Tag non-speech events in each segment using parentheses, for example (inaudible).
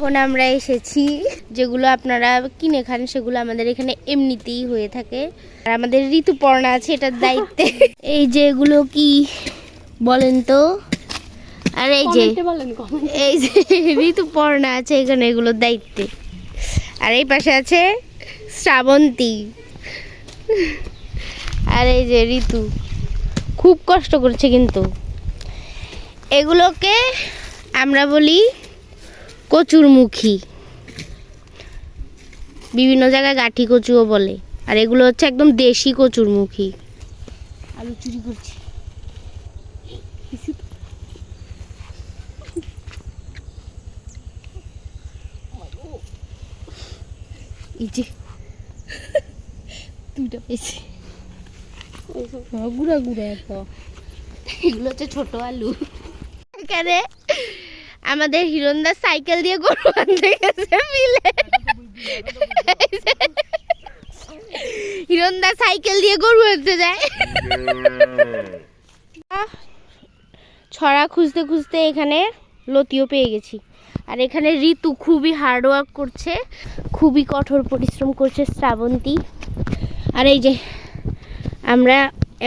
এখন আমরা এসেছি যেগুলো আপনারা কিনে খান সেগুলো আমাদের এখানে এমনিতেই হয়ে থাকে। আর আমাদের ঋতুপর্ণা আছে এটার দায়িত্বে। (laughs) এই যে এগুলো কি বলেন তো? আর এই যে এই যে ঋতুপর্ণা আছে এখানে এগুলোর দায়িত্বে। আর এই পাশে আছে শ্রাবন্তী। আর এই যে ঋতু খুব কষ্ট করছে কিন্তু। এগুলোকে আমরা বলি কচুরমুখী। বিভিন্ন জায়গায় গাঠি কচুও বলে। আর এগুলো হচ্ছে একদম দেশি কচুরমুখী। আলু চুরি করছি। এই যে দুইটা পেয়েছি। গুড়া গুড়া তো এগুলো হচ্ছে ছোট আলু। এখানে আমাদের হিরণদা সাইকেল দিয়ে গরু আনতে গেছে মিলে। হিরণদা সাইকেল দিয়ে গরু আনতে যায়। ছড়া খুঁজতে খুঁজতে এখানে লতিও পেয়ে গেছি। আর এখানে ঋতু খুবই হার্ড ওয়ার্ক করছে, খুবই কঠোর পরিশ্রম করছে শ্রাবন্তী। আর এই যে আমরা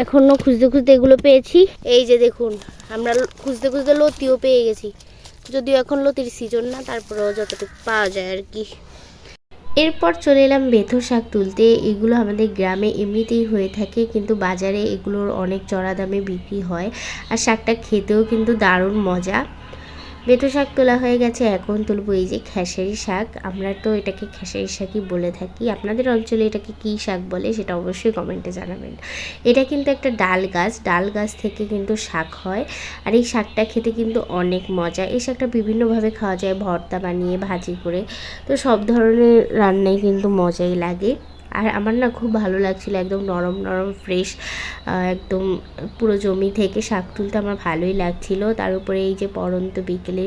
এখনও খুঁজতে খুঁজতে এগুলো পেয়েছি। এই যে দেখুন, আমরা খুঁজতে খুঁজতে লতিও পেয়ে গেছি। যদিও এখন লতির সিজন না, তারপরেও যতটুকু পাওয়া যায় আর কি। এরপর চলে এলাম বেথর শাক তুলতে। এগুলো আমাদের গ্রামে এমনিতেই হয়ে থাকে, কিন্তু বাজারে এগুলোর অনেক চড়া দামে বিক্রি হয়। আর শাকটা খেতেও কিন্তু দারুণ মজা। বেতো শাক তোলা হয়ে গেছে, এখন তুলবো এই যে খেসারি শাক। আমরা তো এটাকে খেসারি শাকই বলে থাকি। আপনাদের অঞ্চলে এটাকে কী শাক বলে সেটা অবশ্যই কমেন্টে জানাবেন। এটা কিন্তু একটা ডাল গাছ ডাল গাছ থেকে কিন্তু শাক হয়। আর এই শাকটা খেতে কিন্তু অনেক মজা। এই শাকটা বিভিন্নভাবে খাওয়া যায়, ভর্তা বানিয়ে, ভাজি করে। তো সব ধরনের রান্নাই কিন্তু মজাই লাগে। আর আমার না খুব ভালো লাগছিল, একদম নরম নরম ফ্রেশ একদম পুরো জমি থেকে শাক তুলতে আমার ভালোই লাগছিল। তার উপরে এই যে পরন্ত বিকেলে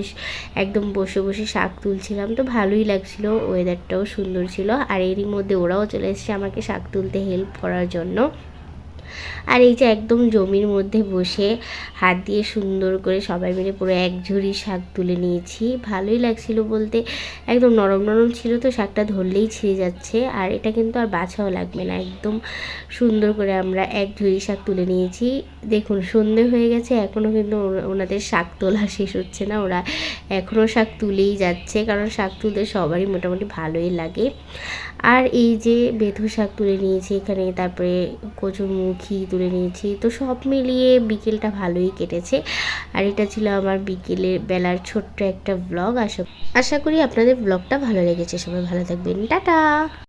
একদম বসে বসে শাক তুলছিলাম তো ভালোই লাগছিল ওয়েদারটাও সুন্দর ছিল। আর এরই মধ্যে ওরাও চলে এসেছে আমাকে শাক তুলতে হেল্প করার জন্য। আর এই যে একদম জমির মধ্যে বসে হাত দিয়ে সুন্দর করে সবাই মিলে পুরো এক ঝুড়ি শাক তুলে নিয়েছি। ভালোই লাগছিল বলতে। একদম নরম নরম ছিল তো শাকটা ধরলেই ছিঁড়ে যাচ্ছে। আর এটা কিন্তু আর বাছাও লাগবে না। একদম সুন্দর করে আমরা এক ঝুড়ি শাক তুলে নিয়েছি। দেখুন, সন্ধে হয়ে গেছে এখনও কিন্তু ওনাদের শাক তোলা (laughs) শেষ হচ্ছে না। ওরা এখনও শাক তুলেই যাচ্ছে, কারণ শাক তুলতে সবারই মোটামুটি ভালোই লাগে। আর এই যে বেথু শাক তুলে নিয়েছি এখানে, তারপরে কচুরমুখী তুলে নিয়েছি। তো সব মিলিয়ে বিকেলটা ভালোই কেটেছে। আর এটা ছিল আমার বিকেলের বেলার ছোট্ট একটা ব্লগ আশা আশা করি আপনাদের ব্লগটা ভালো লেগেছে। সবাই ভালো থাকবেন। টাটা!